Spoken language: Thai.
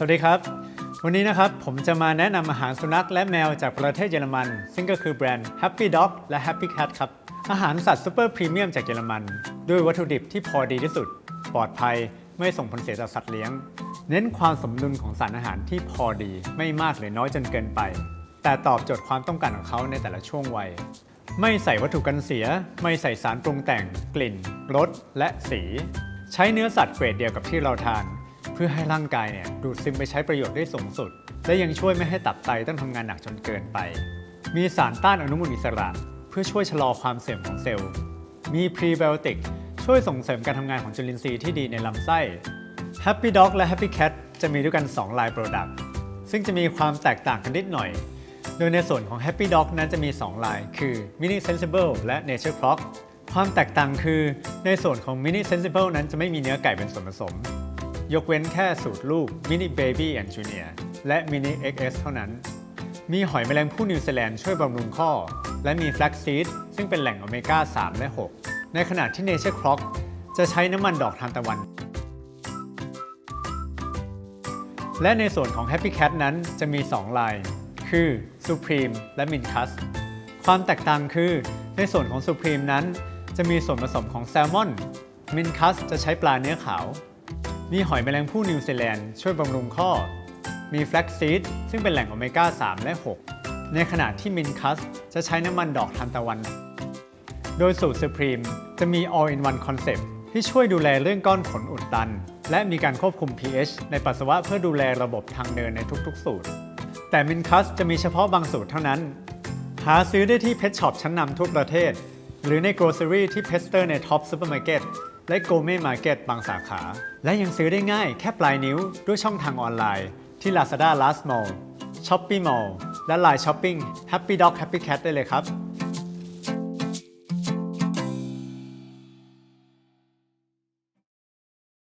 สวัสดีครับ วันนี้นะครับผมจะมาแนะนำอาหารสุนัขและแมวจากประเทศเยอรมัน ซึ่งก็คือแบรนด์ Happy Dog และ Happy Cat ครับ อาหารสัตว์ซูเปอร์พรีเมียมจากเยอรมัน ด้วยวัตถุดิบที่พอดีที่สุด ปลอดภัยไม่ส่งผลเสียต่อสัตว์เลี้ยง เน้นความสมดุลของสารอาหารที่พอดี ไม่มากหรือน้อยจนเกินไป แต่ตอบโจทย์ความต้องการของเขาในแต่ละช่วงวัย ไม่ใส่วัตถุกันเสีย ไม่ใส่สารปรุงแต่ง กลิ่นรสและสี ใช้เนื้อสัตว์เกรดเดียวกับที่เราทาน เพื่อให้ร่างกายเนี่ยดูดซึมไปใช้ประโยชน์ได้สูงสุด และยังช่วยไม่ให้ตับไตต้องทำงานหนักจนเกินไป มีสารต้านอนุมูลอิสระ เพื่อช่วยชะลอความเสื่อมของเซลล์ มีพรีไบโอติกช่วยส่งเสริมการทำงานของจุลินทรีย์ที่ดีในลำไส้ Happy Dog และ Happy Cat จะมีด้วยกัน 2 ลาย Product ซึ่งจะมีความแตกต่างกันนิดหน่อย โดยในส่วนของ Happy Dog นั้นจะมี 2 ลาย คือ Mini Sensible และ Nature Clock ความแตกต่างคือในส่วนของ Mini Sensible นั้นจะไม่มีเนื้อไก่เป็นส่วนผสม ยกเว้นแค่สูตรลูก Mini Baby and Junior และ Mini XS เท่านั้น มีหอยแมลงภู่นิวซีแลนด์ช่วยบำรุงข้อ และมี Flax Seed ซึ่งเป็นแหล่งโอเมก้า 3 และ 6 ในขณะที่ Nature Clock จะใช้น้ำมันดอกทานตะวัน และในส่วนของ Happy Cat นั้นจะมี 2 ลาย คือ Supreme และ Mincus ความแตกต่างคือในส่วนของ Supreme นั้น จะมีส่วนผสมของแซลมอน Mincus จะใช้ปลาเนื้อขาว มีหอยแมลงภู่นิวซีแลนด์ช่วยบำรุงข้อ มี Flax Seed ซึ่งเป็นแหล่งโอเมก้า 3 และ 6 ในขณะที่ Mincus จะใช้น้ำมันดอกทานตะวัน โดยสูตร Supreme จะมี All-in-one Concept ที่ช่วยดูแลเรื่องก้อนขนอุดตัน และมีการควบคุม pH ในปัสสาวะเพื่อดูแลระบบทางเดินในทุกๆ สูตร แต่ Mincus จะมีเฉพาะบางสูตรเท่านั้น หาซื้อได้ที่เพ t ช็อปชั้นนำทั่วประเทศ หรือใน Grocery ที่เพสเตอร์ใน Top Supermarket และโกเม่มาร์เก็ตบางสาขา และยังซื้อได้ง่ายแค่ปลายนิ้วด้วยช่องทางออนไลน์ ที่ Lazada Last Mall, Shopee Mall และ Line Shopping Happy Dog Happy Cat ได้เลยครับ